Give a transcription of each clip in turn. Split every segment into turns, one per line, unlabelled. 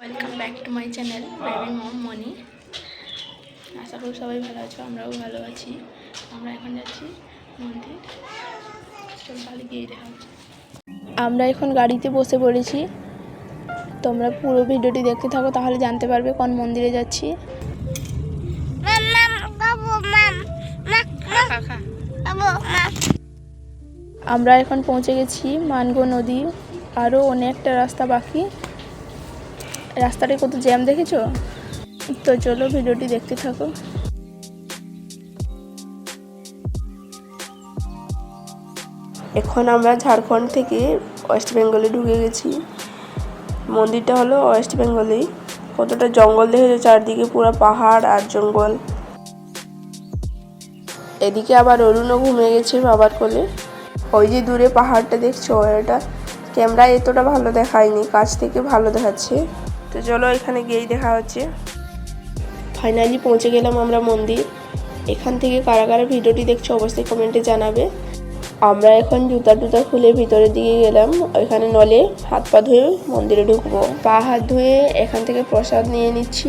Welcome back to my channel baby mom Moni আশা করি সবাই ভালো আছো, আমরাও ভালো আছি। আমরা এখন যাচ্ছি মন্দির। তাহলে গিয়ে দেখা আমরা এখন গাড়িতে বসে পড়েছি। তোমরা পুরো ভিডিওটি দেখতে থাকো, তাহলে জানতে পারবে কোন মন্দিরে যাচ্ছি. আমরা এখন পৌঁছে গেছি মানগো নদী। আরও অনেকটা রাস্তা বাকি। রাস্তাটা কত জ্যাম দেখেছ? তো চলো ভিডিওটি দেখতে থাকো। এখন আমরা ঝাড়খণ্ড থেকে ওয়েস্ট বেঙ্গলে ঢুকে গেছি। মন্দিরটা হলো ওয়েস্ট বেঙ্গলেই কতটা জঙ্গল দেখেছ? চারদিকে পুরো পাহাড় আর জঙ্গল। এদিকে আবার অরুণও ঘুমিয়ে গেছে বাবার কোলে। ওই যে দূরে পাহাড়টা দেখছ এটা ক্যামেরায় এতটা ভালো দেখায়নি, কাছ থেকে ভালো দেখাচ্ছে। তো চলো এখানে গিয়েই দেখা হচ্ছে। ফাইনালি পৌঁছে গেলাম আমরা মন্দির। এখান থেকে কারা কারা ভিডিওটি দেখছ অবশ্যই কমেন্টে জানাবে। আমরা এখন জুতা টুতা খুলে ভিতরের দিকে গেলাম। ওইখানে নলে হাত পা ধুয়ে মন্দিরে ঢুকবো। পা হাত ধুয়ে এখান থেকে প্রসাদ নিয়ে নিচ্ছি।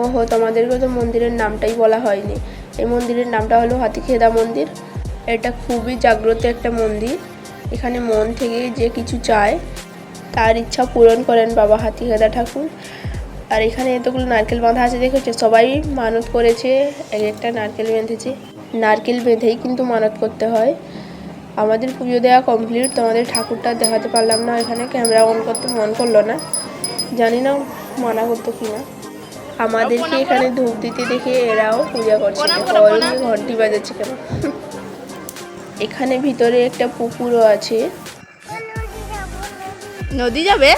ওহো, তোমাদেরকে তো মন্দিরের নামটাই বলা হয়নি। এই মন্দিরের নামটা হলো হাতিখেদা মন্দির। এটা খুবই জাগ্রত একটা মন্দির। এখানে মন থেকে যে কিছু চায় তার ইচ্ছা পূরণ করেন বাবা হাতিখেদা ঠাকুর। আর এখানে এতগুলো নারকেল বাঁধা আছে দেখেছে? সবাই মানত করেছে এক একটা নারকেল বেঁধেছে। নারকেল বেঁধেই কিন্তু মানত করতে হয়। আমাদের পুজো দেওয়া কমপ্লিট তোমাদের ঠাকুরটা দেখাতে পারলাম না এখানে ক্যামেরা অন করতে মন করল না। জানি না মানা করতো কি না। আমাদেরকে এখানে ধূপ দিতে দেখে এরাও পূজা করছে। ঘন্টি বাজাচ্ছে কেন এখানে ভিতরে একটা পুকুরও আছে। নদী যাবে?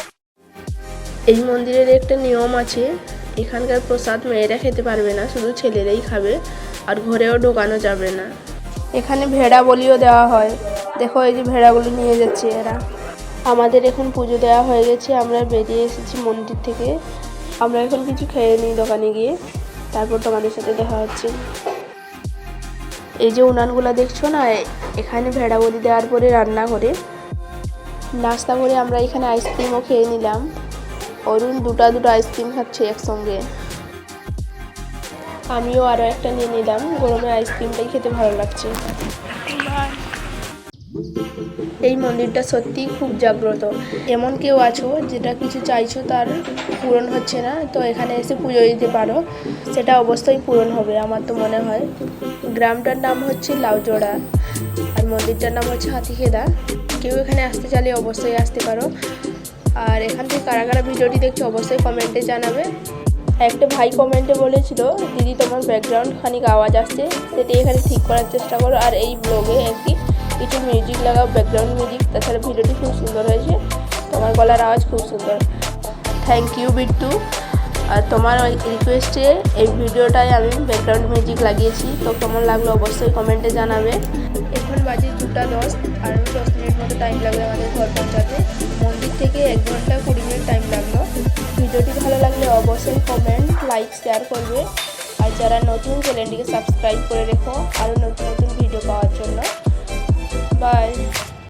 এই মন্দিরের একটা নিয়ম আছে এখানকার প্রসাদ মেয়েরা খেতে পারবে না শুধু ছেলেরাই খাবে আর ঘরেও ঢোকানো যাবে না। এখানে ভেড়া বলিও দেওয়া হয়। দেখো এই যে ভেড়াগুলো নিয়ে যাচ্ছে এরা। আমাদের এখন পুজো দেওয়া হয়ে গেছে আমরা বেরিয়ে এসেছি মন্দির থেকে। আমরা এখন কিছু খেয়ে নিই দোকানে গিয়ে তারপর তোমাদের সাথে দেখা হচ্ছে। এই যে উনানগুলো দেখছ না এখানে ভেড়া বলি দেওয়ার পরে রান্না করে নাস্তা করে আমরা এখানে আইসক্রিমও খেয়ে নিলাম। অরুণ দুটা দুটো আইসক্রিম খাচ্ছে একসঙ্গে। আমিও আরও একটা নিয়ে নিলাম, গরমে আইসক্রিমটাই খেতে ভালো লাগছে। এই মন্দিরটা সত্যি খুব জাগ্রত। এমন কেউ আছো যেটা কিছু চাইছো তার পূরণ হচ্ছে না, তো এখানে এসে পুজো দিতে পারো। সেটা অবশ্যই পূরণ হবে, আমার তো মনে হয়। গ্রামটার নাম হচ্ছে লাউজোড়া। আর মন্দিরটার নাম হচ্ছে হাতিখেদা কেউ এখানে আসতে চাইলে অবশ্যই আসতে পারো। আর এখান থেকে কারা কারা ভিডিওটি দেখছ অবশ্যই কমেন্টে জানাবে। একটা ভাই কমেন্টে বলেছিল, দিদি, তোমার ব্যাকগ্রাউন্ড খানিক আওয়াজ আসছে। সেটি এখানে ঠিক করার চেষ্টা করো। আর এই ব্লগে একটি কিছু মিউজিক লাগাও ব্যাকগ্রাউন্ড মিউজিক তাছাড়া ভিডিওটি খুব সুন্দর হয়েছে। তোমার গলার আওয়াজ খুব সুন্দর। Thank you Bittu. আর তোমার রিকোয়েস্টে এই ভিডিওটায় আমি ব্যাকগ্রাউন্ড মিউজিক লাগিয়েছি। তো কেমন লাগল অবশ্যই কমেন্টে জানাবে। এখন বাজে দুটা দশ, আর দশ মিনিট মতো টাইম লাগবে আমাদের ঘর পৌঁছাতে। মন্দির থেকে এক ঘণ্টা কুড়ি মিনিট টাইম লাগল। ভিডিওটি ভালো লাগলে অবশ্যই কমেন্ট লাইক শেয়ার করবে। আর যারা নতুন চ্যানেলটিকে সাবস্ক্রাইব করে রেখো আরও নতুন নতুন ভিডিও পাওয়ার জন্য। বাই